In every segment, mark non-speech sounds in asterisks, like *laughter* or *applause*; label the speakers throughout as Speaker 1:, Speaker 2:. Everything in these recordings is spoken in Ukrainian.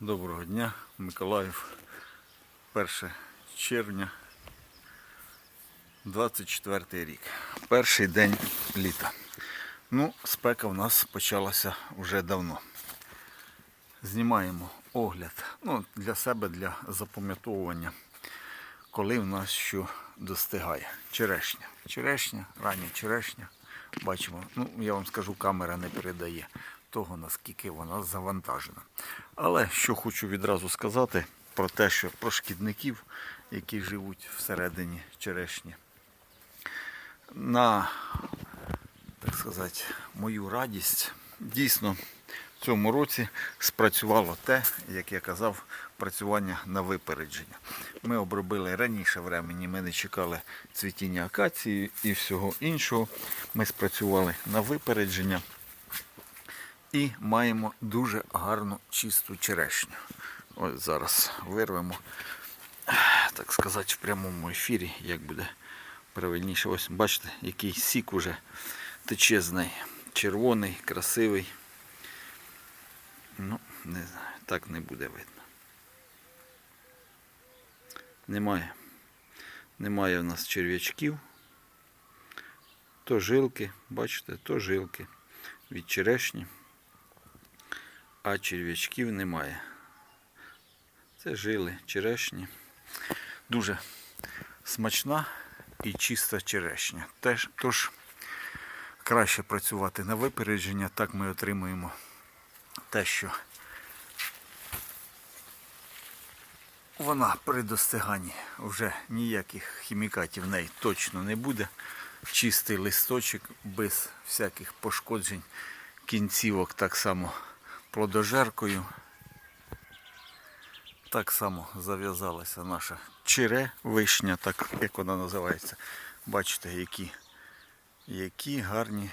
Speaker 1: Доброго дня, Миколаїв. 1 червня 24 рік. Перший день літа. Ну, спека в нас почалася вже давно. Знімаємо огляд ну, для себе, для запам'ятовування, коли в нас що достигає. Черешня. Черешня, рання черешня. Бачимо, ну я вам скажу, камера не передає того, наскільки вона завантажена. Але що хочу відразу сказати про те, що про шкідників, які живуть всередині черешні. На, так сказати, мою радість, дійсно в цьому році спрацювало те, як я казав, працювання на випередження. Ми обробили раніше времені, ми не чекали цвітіння акації і всього іншого. Ми спрацювали на випередження і маємо дуже гарну чисту черешню. Ось зараз вирвемо, так сказати, в прямому ефірі, як буде правильніше. Ось бачите, який сік уже тече з неї. Червоний, красивий. Ну, не знаю, так не буде видно. Немає. Немає в нас черв'ячків. То жилки, бачите, то жилки від черешні, а черв'ячків немає. Це жили черешні. Дуже смачна і чиста черешня. Теж, тож краще працювати на випередження, так ми отримуємо те, що вона при достиганні вже ніяких хімікатів в неї точно не буде. Чистий листочок без всяких пошкоджень кінцівок, так само плодожеркою. Так само зав'язалася наша чере вишня, так як вона називається. Бачите, які, які гарні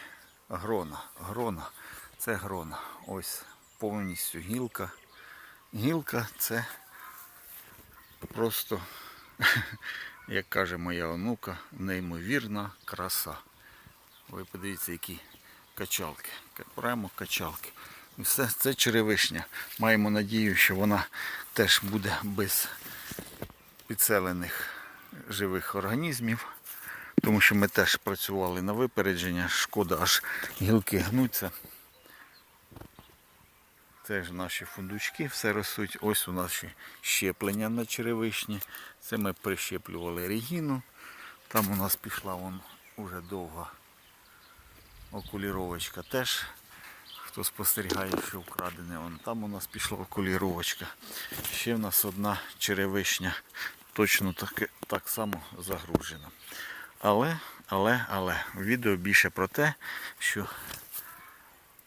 Speaker 1: грона. Грона. Це грона. Ось повністю гілка. Гілка це просто, *laughs* як каже моя онука, неймовірна краса. Ви подивіться, які качалки. Прямо качалки. Все це черевишня. Маємо надію, що вона теж буде без підселених живих організмів. Тому що ми теж працювали на випередження. Шкода, аж гілки гнуться. Це ж наші фундучки все ростуть. Ось у нас щеплення на черевишні. Це ми прищеплювали регіну. Там у нас пішла вон уже довга окуліровочка теж. Хто спостерігає, що вкрадене, вон там у нас пішла окуліровочка. Ще в нас одна черевишня точно так, так само загружена. Але, але, але, відео більше про те, що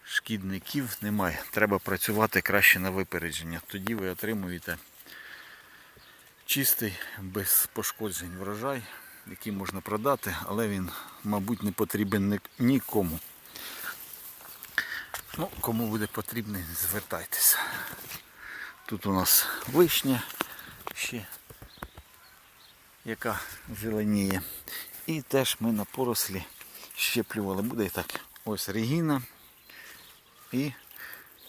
Speaker 1: шкідників немає. Треба працювати краще на випередження. Тоді ви отримуєте чистий, без пошкоджень врожай, який можна продати, але він, мабуть, не потрібен нікому. Ну, кому буде потрібний, звертайтеся. Тут у нас вишня ще, яка зеленіє. І теж ми на порослі щеплювали. Буде і так. Ось регіна і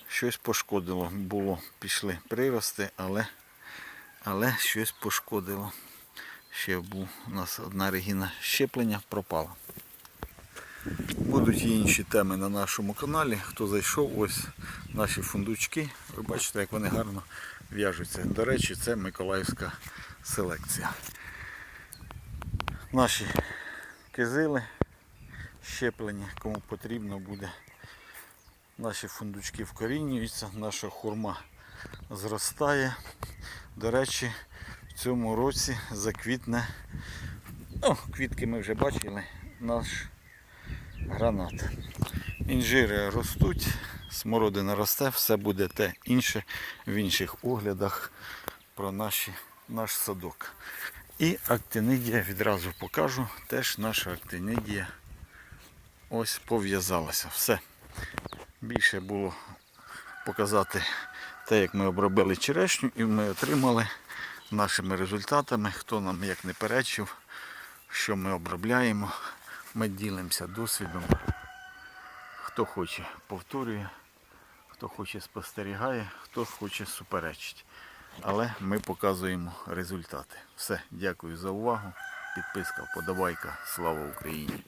Speaker 1: щось пошкодило. Було, пішли прирости, але, але щось пошкодило. Ще був у нас одна регіна щеплення пропала. Будуть і інші теми на нашому каналі. Хто зайшов, ось наші фундучки. Ви бачите, як вони гарно в'яжуться. До речі, це Миколаївська селекція. Наші кизили щеплені, кому потрібно буде. Наші фундучки вкорінюються, наша хурма зростає. До речі, в цьому році заквітне, ну, квітки ми вже бачили, наш гранат. Інжири ростуть, смородина росте, все буде те інше в інших оглядах про наші, наш садок. І актинидія відразу покажу. Теж наша актинидія ось пов'язалася. Все. Більше було показати те, як ми обробили черешню, і ми отримали нашими результатами, хто нам як не перечив, що ми обробляємо. Ми ділимося досвідом. Хто хоче, повторює, Хто хоче спостерігає, хто хоче суперечить. Але ми показуємо результати. Все, дякую за увагу. Підписка, подобайка. Слава Україні!